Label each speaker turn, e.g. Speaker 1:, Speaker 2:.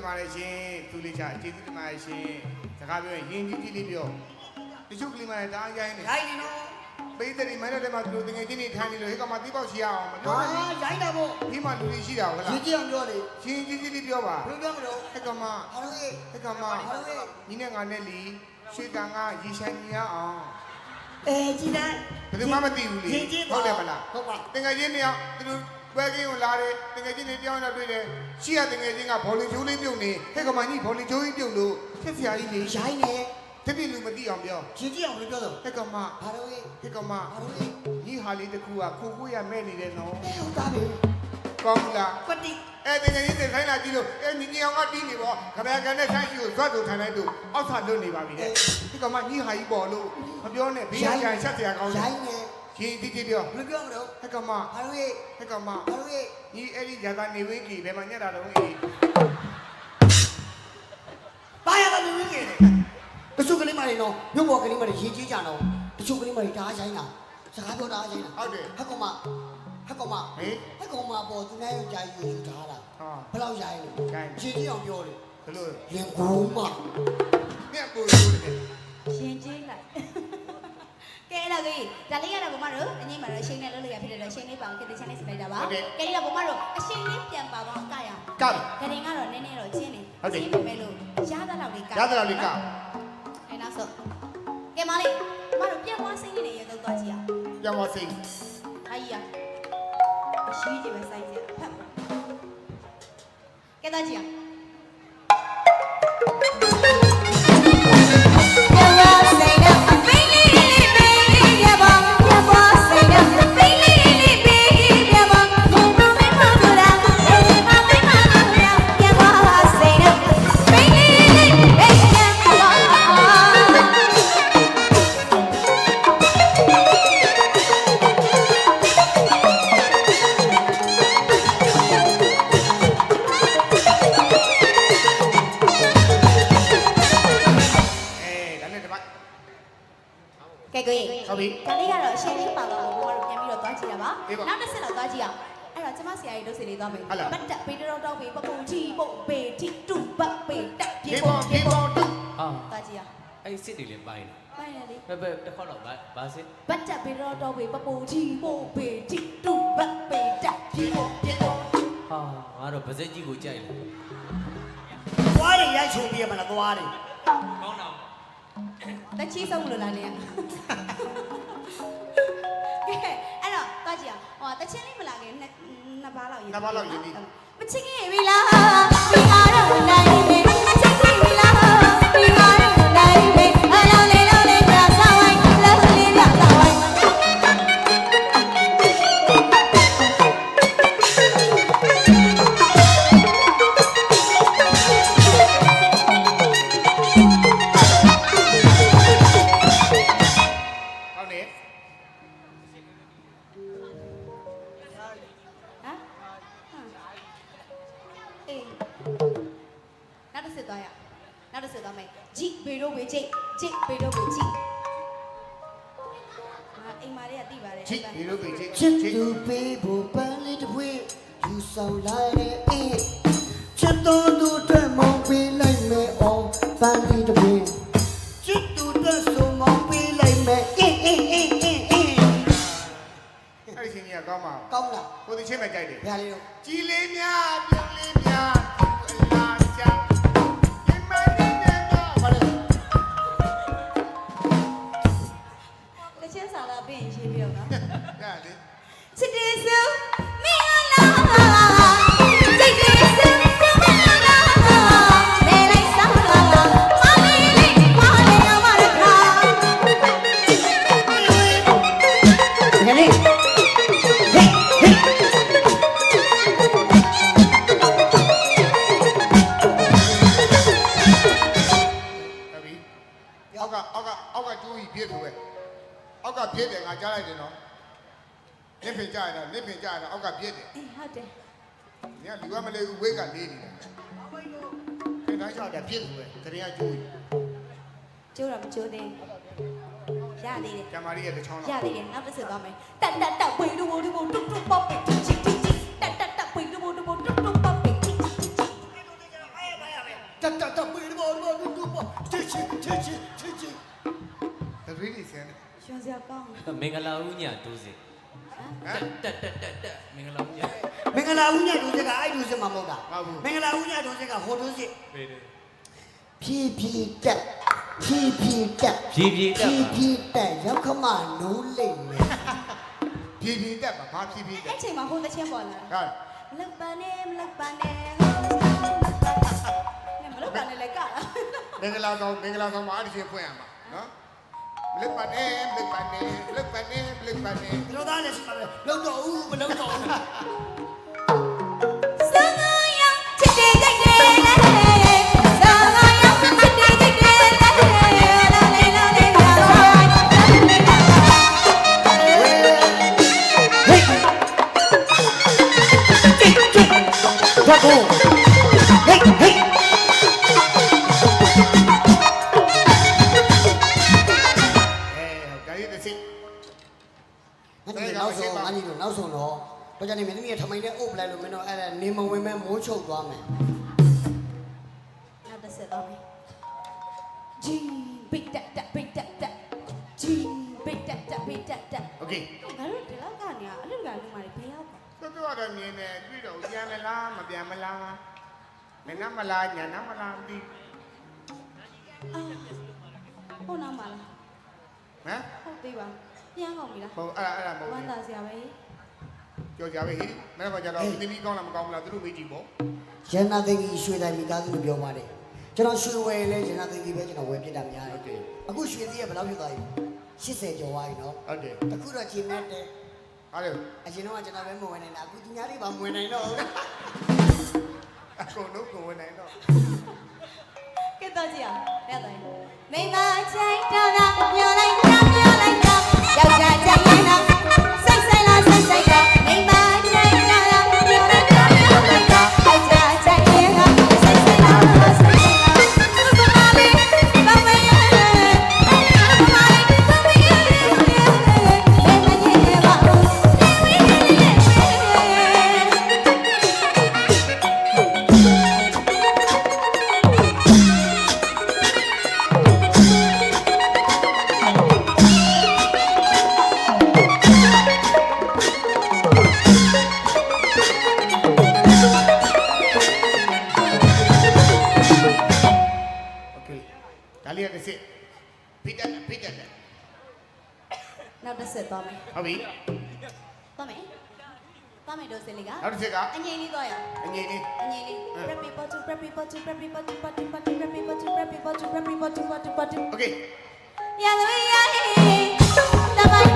Speaker 1: တင်ပါတယ်ရှင်သူလေးချာကျေးဇူးတင်ပါတယ်ရှင်စကားပြောရင်ယဉ်ကြီးကြီးလေးပြောတချို့ကလေးမလေးတားရိုင်းနေ
Speaker 2: ရိုင်းနေနော်
Speaker 1: ပိတ်တယ်မိုင်းတဲ့မှာသူတို့တကယ်ချင်းနေထိုင်နေလို့ဟဲ့ကမှတီးပေါက်ရှိရအောင်မပြော
Speaker 2: ဟာ
Speaker 1: နဲ့
Speaker 2: ရိုင်းတာပေါ့
Speaker 1: ဒီမှာလူတွေရှိတာဟုတ်လား
Speaker 2: ရင်းကြည့်အောင်ပြောလေ
Speaker 1: ရှင်ကြီးကြီးလေးပြောပါ
Speaker 2: ဘယ်ပြောမလို့
Speaker 1: ဟဲ့ကမှ
Speaker 2: ဟာလို့ရေး
Speaker 1: ဟဲ့ကမှ
Speaker 2: ဟာလို့ရေး
Speaker 1: ညီနဲ့ငါနဲ့လီရွှေတန်ကရီဆိုင်ကြီးရအောင်
Speaker 2: အဲကြည်တိုင်း
Speaker 1: ဘယ်သူမှမသိဘူးလေ
Speaker 2: ရင်းကြည့်
Speaker 1: ဟုတ်တယ်မလား
Speaker 2: ဟုတ်ပါ
Speaker 1: တကယ်ချင်းနေအောင်သူတို့ ပွဲကင်းကိုလာတယ်တကယ်ချင်းတွေပြောင်းလာတွေ့တယ်ရှိရတကယ်ချင်းကဘောလင်ချိုးလေးပြုတ်နေဟဲ့ကမှကြီးဘောလင်ချိုးကြီးပြုတ်လို့ဖြစ်စရာကြီးလေ
Speaker 2: ရိုင်းနေ
Speaker 1: တပိလူမသိအောင်ပြော
Speaker 2: ရင်းကြည့်အောင်ပြောတော့
Speaker 1: ဟဲ့ကမှ
Speaker 2: ဟာလို့ရေး
Speaker 1: ဟဲ့ကမှ
Speaker 2: ဟာလို့ရေး
Speaker 1: ညီဟာလေးတစ်ခုကခိုးခိုးရမဲ့နေတယ်နော်
Speaker 2: အဲဟုတ်သားပဲ
Speaker 1: ကောင်းလား
Speaker 2: ပတိ
Speaker 1: အဲ့တကယ်ချင်းတွေခိုင်းလာကြည့်လို့အဲ့ညီညီအောင်ကတီးနေပေါ့ခမရကန်တဲ့ဆိုင်ကြီးကိုဇွတ်သူထိုင်လိုက်သူအောက်ထလွတ်နေပါပြီတဲ့ဟဲ့ကမှညီဟာကြီးပေါ်လို့မပြောနဲ့ဘေးရရဆက်စရာကောင်းတယ်
Speaker 2: ရိုင်းနေ
Speaker 1: ရှင်တီးတီးပြော
Speaker 2: ဘယ်ပြောမလို့
Speaker 1: ဟဲ့ကမှ
Speaker 2: ဟာလို့ရေး
Speaker 1: ဟဲ့ကမှ
Speaker 2: ဟာလို့ရေး
Speaker 1: ညီအဲ့ဒီရာသာနေဝင်းကြီးဘယ်မှာညက်တာတော့အေး
Speaker 2: ဘာရတာမင်းကြီးနေတချို့ကလေးမတွေနော်မြို့ပေါ်ကလေးမတွေရင်းကြည့်ကြတော့တချို့ကလေးမတွေတားရိုင်းတာစကားပြောတာရိုင်းတာ
Speaker 1: ဟုတ်တယ်
Speaker 2: ဟက်ကောင်မဟက်ကောင်မ
Speaker 1: ဟေး
Speaker 2: ဟက်ကောင်မပေါ်သူနဲ့ယောက်ျားကြီးကိုယူထားတာ
Speaker 1: ဟာ
Speaker 2: ဘယ်လောက်ရိုင်းလဲ
Speaker 1: ရိုင်း
Speaker 2: ရင်းကြည့်အောင်ပြောတယ်
Speaker 1: ဘယ်လို
Speaker 2: လင်ကူမ
Speaker 1: မြက်ပူလို့တယ်
Speaker 3: ရှင်ကြီးလိုက်ကဲ အဲ့ဒါကြီးဒါလေးကတော့ဘုမတို့အငိမ့်မှာတော့အရှိန်နဲ့လုပ်လို့ရဖြစ်တယ်တော့အရှိန်လေးပါအောင်ကတိချန်လေးစလိုက်တာပါကဲလေးတော့ဘုမတို့အရှိန်လေးပြန်ပါတော့ကရအောင်
Speaker 1: ကပ်
Speaker 3: ကရင်ကတော့နည်းနည်းတော့ချင်းနေ
Speaker 1: ဟုတ်တယ်
Speaker 3: ချင်းပေမဲ့လို့ရသလောက်လေးက
Speaker 1: ရသလောက်လေးကပ်
Speaker 3: အဲ့နောက်ဆုံးကဲမလေးဘုမတို့ပြန်သွားစိမ့်နေရေတော့သွားကြည့်အောင်
Speaker 1: ကြောင်မစိန်
Speaker 3: အားကြီးရအရှိကြီးပဲစိုက်ကြဖတ်ကဲတော့ကြည့်အောင်
Speaker 1: ပြီ
Speaker 3: ဒါလေးကတော့အရှင်းလေးပါတော့ဘုမတို့ပြန်ပြီးတော့သွားကြည့်တာပါ
Speaker 1: အေးပါ
Speaker 3: နောက်တစ်ဆက်တော့သွားကြည့်အောင်အဲ့တော့ကျမဆရာကြီးတို့စီလေးသွားမယ်
Speaker 1: ဟုတ်လား
Speaker 3: ပတ်တက်ပေတော်တော့ပေပပူချီပုတ်ပေတိတုပတ်ပေတက်ပြေ
Speaker 1: ဒီ
Speaker 3: ပေါ်
Speaker 1: ပေါ်
Speaker 3: ပြေ
Speaker 1: ဒီ
Speaker 3: ပေါ်
Speaker 1: ပေါ်တူ
Speaker 4: ဟာ
Speaker 3: သွားကြည့်အောင်
Speaker 4: အဲ့စစ်တွေလည်းပိုင်း
Speaker 3: ပိုင်းရလေ
Speaker 4: တယ်ဘယ်ဘယ်တစ်ခေါက်တော့ဘာဘာစစ်
Speaker 3: ပတ်တက်ပေတော်တော့ပေပပူချီပုတ်ပေတိတုပတ်ပေတက်ပြေပေါ်ပြေပေါ်
Speaker 4: ဟာငါတော့ဗစက်ကြီးကိုကြိုက်တယ်
Speaker 2: သွားတယ်ရိုက်ချုံပြရမလားသွားတယ်
Speaker 4: ကောင်းတော့
Speaker 3: တချီဆုံးလို့လားနေကဲအဲ့တော့သွားကြည့်အောင်ဟောတချင်းလေးမလာခင်နှစ်နှစ်ပါးလောက်ရေး
Speaker 1: နှစ်ပါးလောက်ရေးပြီ
Speaker 3: မချစ်ခင်ဝီလာဝီအားတော့နိုင် ဘေတို့ဘေဂျိဂျိဘေတို့ဘေဂျိဟာအိမ်မာတွေကတိပါတယ်
Speaker 1: ချစ်ဒီလိုပဲချစ်
Speaker 2: ချစ်သူပေးဖို့ပန်းလေးတစ်ပွေယူဆောင်လာတဲ့အေးချစ်တော်သူအတွက်မောင်းပေးလိုက်မယ်အောင်ပန်းလေးတစ်ပွေချစ်သူအတွက်ဆိုမောင်းပေးလိုက်မယ်အေးအေးအေးအေးအေး
Speaker 1: အဲ့ဒီချင်းကြီးကကောင်းပါ
Speaker 2: ကောင်းလား
Speaker 1: ကိုဒီချင်းပဲကြိုက်တယ်
Speaker 2: ဗျာလေးတို့
Speaker 1: ကြီးလေးများပြုံးလေး တ
Speaker 3: ချင်းစာလာပြင်ရှင်းပြအောင်နော်
Speaker 1: ဒါလေ
Speaker 3: ချစ်တယ်ဆို
Speaker 1: နစ်ပင်ကြားရတာနစ်ပင်ကြားရတာအောက်ကပြည့်တယ်
Speaker 3: အေးဟုတ်တယ်။
Speaker 1: ညလူကမလေးဘူးဝိတ်ကလေးနေတာ။ဒီတိုင်းချတာပြည့်လို့ပဲတရင်ကကျိုးကြီး
Speaker 3: ကျိုးတော့မကျိုးသေးရသေးတယ်။
Speaker 1: ကျမလေးရဲ့တစ်ချောင်း
Speaker 3: ရ
Speaker 1: တော့
Speaker 3: သေးတယ်နောက်တစ်ဆက်သွားမယ်တက်တက်တက်ဝေဒူဒူတူတူပေါပေချစ်ချစ်ချစ်တက်တက်တက်ဝေဒူဒူတူတူပေါပေချစ်ချစ်ချစ်
Speaker 2: ဟတက်တက်တက်ပြေးတော့တော့တူတူပေါ့ချစ်ချစ်ချစ်ချစ်ချစ်ချစ်
Speaker 1: သတိလေးစမ်းတယ်
Speaker 3: ရွှန်စရာကောင်းတယ်
Speaker 4: မင်္ဂလာဦးညဒိုးစစ်
Speaker 1: ဟမ်
Speaker 4: တက်တက်တက်တက်မင်္ဂလာဦးည
Speaker 2: မင်္ဂလာဦးညတို့စကအဲ့ဒုစမှာမဟုတ်တာ
Speaker 1: ဟုတ်ဘူး
Speaker 2: မင်္ဂလာဦးညတို့စကဟိုဒုစ
Speaker 4: ပေးတယ်
Speaker 2: ဖြည်းဖြည်းတက်ဖြည်းဖြည်းတက်
Speaker 4: ဖြည်းဖြည်း
Speaker 2: ဖြ
Speaker 4: တက်
Speaker 2: ည်း
Speaker 4: ပါ
Speaker 2: ဖြည်းတက်ရောက်ခမနိုးလိမ့်မယ်
Speaker 1: ဖြည်းဖြည်းတက်ပါဘာဖြည်းဖြည်းတက်
Speaker 3: အဲ့ချိန်မှာဟိုတချင်းပေါ်လာ
Speaker 1: ဟာ
Speaker 3: မလောက်ပါနဲ့မလောက်ပါနဲ့ဟောမလောက်ပါနဲ့လည်းကလာ
Speaker 1: မင်္ဂလာဆောင်မင်္ဂလာဆောင်မှာအဲ့ဒီချင်းဖွင့်ရမှာနော် မလစ်ပါနဲ့မလစ်ပါနဲ့မလစ်ပါနဲ့မလစ်ပါနဲ့
Speaker 2: တို့သားလည်းစပါလုံးတော့ဦးမလုံးတော့ဦး
Speaker 3: တော့တော့ကြ
Speaker 2: နေမင်းသမီးထမိုင်းနဲ့အုပ်ပလိုက်လို့မင်းတို့အဲ့ဒါနေမဝင်မဲ့မိုးချုပ်သွားမယ်
Speaker 3: နောက်တစ်ဆက်တော့မယ်ဂျီဘိတ်တက်တက်ဘိတ်တက်တက်ဂျီဘိတ်တက်တက်ဘိတ်တက်တက်
Speaker 1: โอเค
Speaker 3: ငါတို့ဒီလောက်ကနေအလူကလူမာတွေဘယ်ရောက်ပါ
Speaker 1: တော်တော်တော့မြင်တယ်တွေ့တော့ပြန်မလားမပြန်မလားမင်းနမလားညာနမလားမသိ
Speaker 3: အာဟိုနောက်မှာလား
Speaker 1: ဟမ်
Speaker 3: ဟုတ်သေးပါပြန်အောင်ပြီလား
Speaker 1: ဟိုအဲ့ဒါအဲ့ဒါမဟုတ်
Speaker 3: ဝမ်း
Speaker 1: ဘူး
Speaker 3: သာစရာပဲ
Speaker 1: ကြော်ကြပဲဟိမနေ့ကကြတော့ဒီမီကောင်းလားမကောင်းဘူးလားသူတို့မေးကြည့်ပေါ့
Speaker 2: ရန်နာသိန်းကြီးရွှေတိုင်းမိသားစုလို့ပြောပါတယ်ကျွန်တော်ရွှေဝယ်လဲရန်နာသိန်းကြီးပဲကျွန်တော်ဝယ်ပြစ်တာများတယ်အခုရွှေသေးရဘယ်လောက်ဖြစ်သွားပြီ80ကျော်သွားပြီနော်
Speaker 1: ဟုတ်တယ်
Speaker 2: အခုတော့ချိန်နဲ့တယ်
Speaker 1: ဟာလေ
Speaker 2: အရင်တော့ကျွန်တော်ပဲမဝင်နိုင်တာအခုသူများတွေပါမဝင်နိုင်တော့ဘူး
Speaker 1: အကုန်လုံးကိုဝင်နိုင်တော့
Speaker 3: ကဲတော့ကြည့်အောင်ရတယ်မိမချိုင်တော့တာမျောလိုက်တာ သွားမယ်
Speaker 1: ဟုတ်ပြီ
Speaker 3: သွားမယ်သွားမယ်တို့စင်လေးက
Speaker 1: နောက်တစ်ချက်က အ
Speaker 3: ငိမ့်လေးသွားရအောင်
Speaker 1: အငိမ့်လေး
Speaker 3: အငိမ့်လေး အဲ့ Rappy bottle Rappy bottle Rappy bottle Rappy bottle Rappy bottle Rappy bottle Rappy bottle bottle bottle
Speaker 1: โอเค
Speaker 3: ရန်သူရဟေးတပါ